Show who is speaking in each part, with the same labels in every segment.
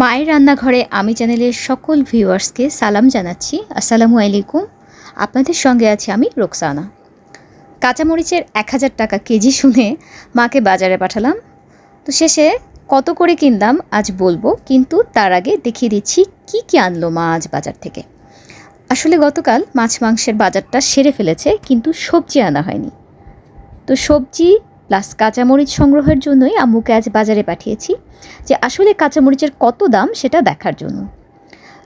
Speaker 1: মায়ের রান্নাঘরে আমি চ্যানেলের সকল ভিউয়ার্সকে সালাম জানাচ্ছি। আসসালামু আলাইকুম। আপনাদের সঙ্গে আছি আমি রোকসানা। কাঁচামরিচের এক হাজার টাকা কেজি শুনে মাকে বাজারে পাঠালাম। তো শেষে কত করে কিনলাম আজ বলব, কিন্তু তার আগে দেখিয়ে দিচ্ছি কি কি আনলো মা আজ বাজার থেকে। আসলে গতকাল মাছ মাংসের বাজারটা সেরে ফেলেছে, কিন্তু সবজি আনা হয়নি। তো সবজি প্লাস কাঁচামরিচ সংগ্রহের জন্যই আম্মুকে আজ বাজারে পাঠিয়েছি যে আসলে কাঁচামরিচের কত দাম সেটা দেখার জন্য।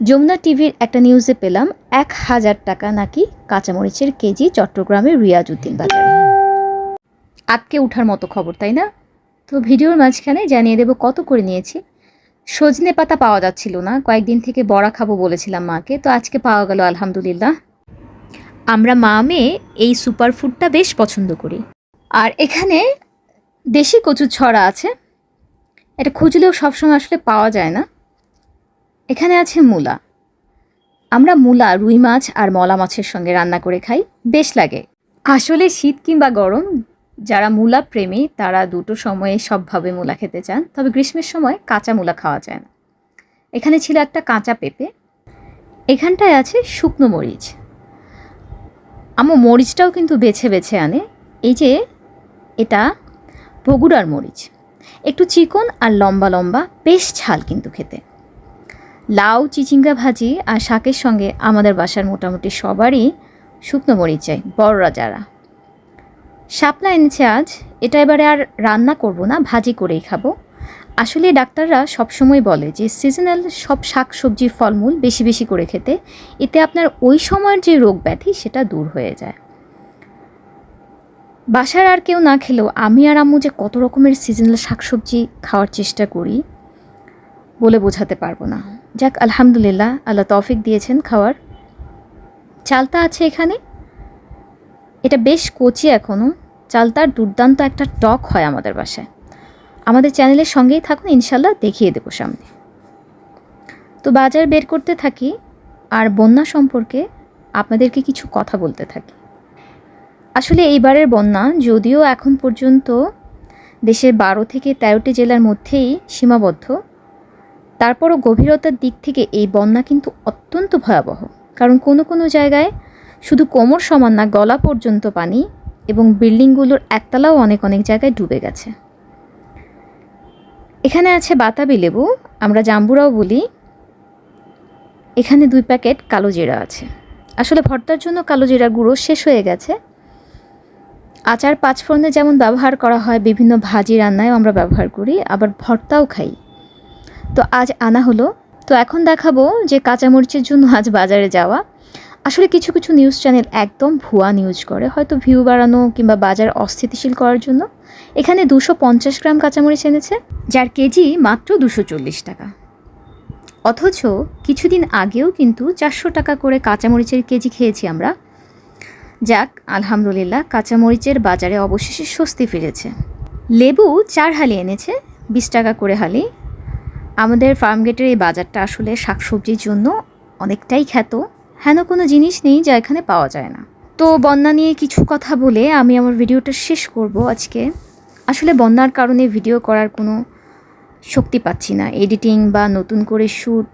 Speaker 1: যমুনা টিভির একটা নিউজে পেলাম, এক হাজার টাকা নাকি কাঁচামরিচের কেজি চট্টগ্রামের রিয়াজউদ্দিন বাজারে। আটকে ওঠার মতো খবর, তাই না? তো ভিডিওর মাঝখানে জানিয়ে দেবো কত করে নিয়েছি। সজনে পাতা পাওয়া যাচ্ছিল না, কয়েকদিন থেকে বড়া খাব বলেছিলাম মাকে, তো আজকে পাওয়া গেল আলহামদুলিল্লাহ। আমরা মা মেয়ে এই সুপার ফুডটা বেশ পছন্দ করি। আর এখানে দেশি কচুর ছড়া আছে। এটা খুঁজলেও সবসময় আসলে পাওয়া যায় না। এখানে আছে মূলা। আমরা মূলা, রুই মাছ আর মলা মাছের সঙ্গে রান্না করে খাই। বেশ লাগে। আসলে শীত কিংবা গরম, যারা মূলা প্রেমী, তারা দুটো সময়ে সবভাবে মূলা খেতে চান। তবে গ্রীষ্মের সময় কাঁচা মূলা খাওয়া যায় না। এখানে ছিল একটা কাঁচা পেঁপে। এখানটায় আছে শুকনো মরিচ। আমো মরিচটাও কিন্তু বেছে বেছে আনে। এই যে এটা বগুড়ার মরিচ। একটু চিকন আর লম্বা লম্বা, বেশ ঝাল কিন্তু খেতে। লাউ, চিচিঙ্গা ভাজি আর শাকের সঙ্গে আমাদের বাসার মোটামুটি সবারই শুকনো মরিচ চাই, বড়রা যারা। শাপলা এনেছে আজ, এটা এবারে আর রান্না করব না, ভাজি করেই খাব। আসলে ডাক্তাররা সবসময় বলে যে সিজনাল সব শাক সবজি ফলমূল বেশি বেশি করে খেতে, এতে আপনার ওই সময়ের যে রোগ ব্যাধি, সেটা দূর হয়ে যায়। বাসার আর কেউ না খেলেও আমি আর আম্মু যে কত রকমের সিজনাল শাকসবজি খাওয়ার চেষ্টা করি বলে বোঝাতে পারব না। যাক, আলহামদুলিল্লাহ, আল্লাহ তৌফিক দিয়েছেন খাওয়ার। চালতা আছে এখানে। এটা বেশ কচি এখনও চালতার দুর্দান্ত একটা টক হয় আমাদের বাসায়। আমাদের চ্যানেলের সঙ্গেই থাকুন, ইনশাল্লাহ দেখিয়ে দেবো সামনে। তো বাজার বের করতে থাকি, আর বন্যা সম্পর্কে আপনাদেরকে কিছু কথা বলতে থাকি। আসলে এইবারের বন্যা যদিও এখন পর্যন্ত দেশের বারো থেকে তেরোটি জেলার মধ্যেই সীমাবদ্ধ, তারপরও গভীরতার দিক থেকে এই বন্যা কিন্তু অত্যন্ত ভয়াবহ। কারণ কোনো কোনো জায়গায় শুধু কোমর সমান না, গলা পর্যন্ত পানি এবং বিল্ডিংগুলোর একতলাও অনেক অনেক জায়গায় ডুবে গেছে। এখানে আছে বাতাবি লেবু, আমরা জাম্বুরাও বলি। এখানে দুই প্যাকেট কালো জিরা আছে। আসলে ভর্তার জন্য কালো জিরা গুঁড়ো শেষ হয়ে গেছে। আচার পাঁচফোড়নে যেমন ব্যবহার করা হয়, বিভিন্ন ভাজি রান্নায়ও আমরা ব্যবহার করি, আবার ভর্তাও খাই। তো আজ আনা হলো। তো এখন দেখাবো যে কাঁচামরিচের জন্য আজ বাজারে যাওয়া। আসলে কিছু কিছু নিউজ চ্যানেল একদম ভুয়া নিউজ করে, হয়তো ভিউ বাড়ানো কিংবা বাজার অস্থিতিশীল করার জন্য। এখানে দুশো পঞ্চাশ গ্রাম কাঁচামরিচ এনেছে, যার কেজি মাত্র দুশো চল্লিশ টাকা। অথচ কিছুদিন আগেও কিন্তু চারশো টাকা করে কাঁচামরিচের কেজি খেয়েছি আমরা। যাক, আলহামদুলিল্লাহ, কাঁচামরিচের বাজারে অবশেষে স্বস্তি ফিরেছে। লেবু চার হালি এনেছে, বিশ টাকা করে হালি। আমাদের ফার্মগেটের এই বাজারটা আসলে শাকসবজির জন্য অনেকটাই খ্যাত। হেন কোনো জিনিস নেই যা এখানে পাওয়া যায় না। তো বন্যা নিয়ে কিছু কথা বলে আমি আমার ভিডিওটা শেষ করব আজকে। আসলে বন্যার কারণে ভিডিও করার কোনো শক্তি পাচ্ছি না। এডিটিং বা নতুন করে শ্যুট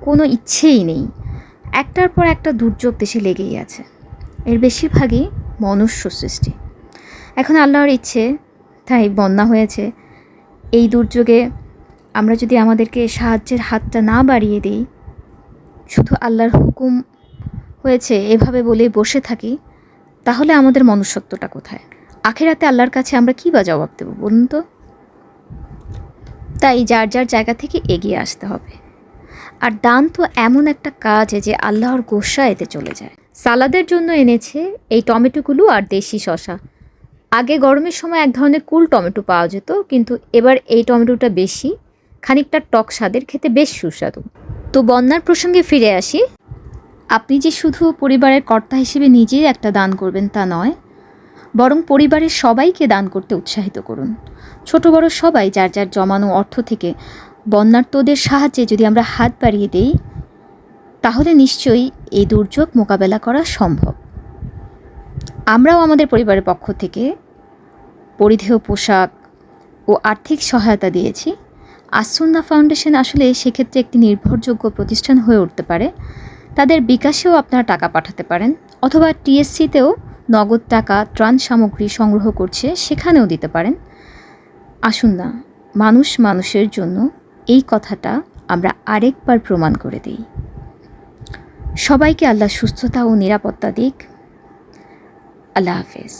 Speaker 1: কোনো ইচ্ছেই নেই। একটার পর একটা দুর্যোগ দেশে লেগেই আছে। এর বেশিরভাগই মনুষ্য সৃষ্টি। এখন আল্লাহর ইচ্ছে, তাই বন্যা হয়েছে। এই দুর্যোগে আমরা যদি আমাদেরকে সাহায্যের হাতটা না বাড়িয়ে দিই, শুধু আল্লাহর হুকুম হয়েছে এভাবে বলে বসে থাকি, তাহলে আমাদের মনুষ্যত্বটা কোথায়? আখেরাতে আল্লাহর কাছে আমরা কী বা জবাব দেবো বলুন তো? তাই যার যার জায়গা থেকে এগিয়ে আসতে হবে। আর দান তো এমন একটা কাজ যে আল্লাহর গোসা এতে চলে যায়। সালাদের জন্য এনেছে এই টমেটোগুলো আর দেশি শশা আগে গরমের সময় এক ধরনের কুল টমেটো পাওয়া যেত, কিন্তু এবার এই টমেটোটা বেশি, খানিকটা টক স্বাদের, খেতে বেশ সুস্বাদু। তো বন্যার প্রসঙ্গে ফিরে আসি। আপনি যে শুধু পরিবারের কর্তা হিসেবে নিজেই একটা দান করবেন তা নয়, বরং পরিবারের সবাইকে দান করতে উৎসাহিত করুন। ছোট বড় সবাই যার যার জমানো অর্থ থেকে বন্যার্তদের সাহায্যে যদি আমরা হাত বাড়িয়ে দিই তাহলে নিশ্চয়ই এই দুর্যোগ মোকাবেলা করা সম্ভব। আমরাও আমাদের পরিবারের পক্ষ থেকে পরিধেয় পোশাক ও আর্থিক সহায়তা দিয়েছি। আসুন্না ফাউন্ডেশন আসলে সেক্ষেত্রে একটি নির্ভরযোগ্য প্রতিষ্ঠান হয়ে উঠতে পারে। তাদের বিকাশেও আপনারা টাকা পাঠাতে পারেন অথবা টিএসসিতেও নগদ টাকা, ত্রাণ সামগ্রী সংগ্রহ করছে সেখানেও দিতে পারেন। আসুন না মানুষ মানুষের জন্য এই কথাটা আমরা আরেকবার প্রমাণ করে দিই। সবাইকে আল্লাহ সুস্থতা ও নিরাপত্তা দিক। আল্লাহ হাফেজ।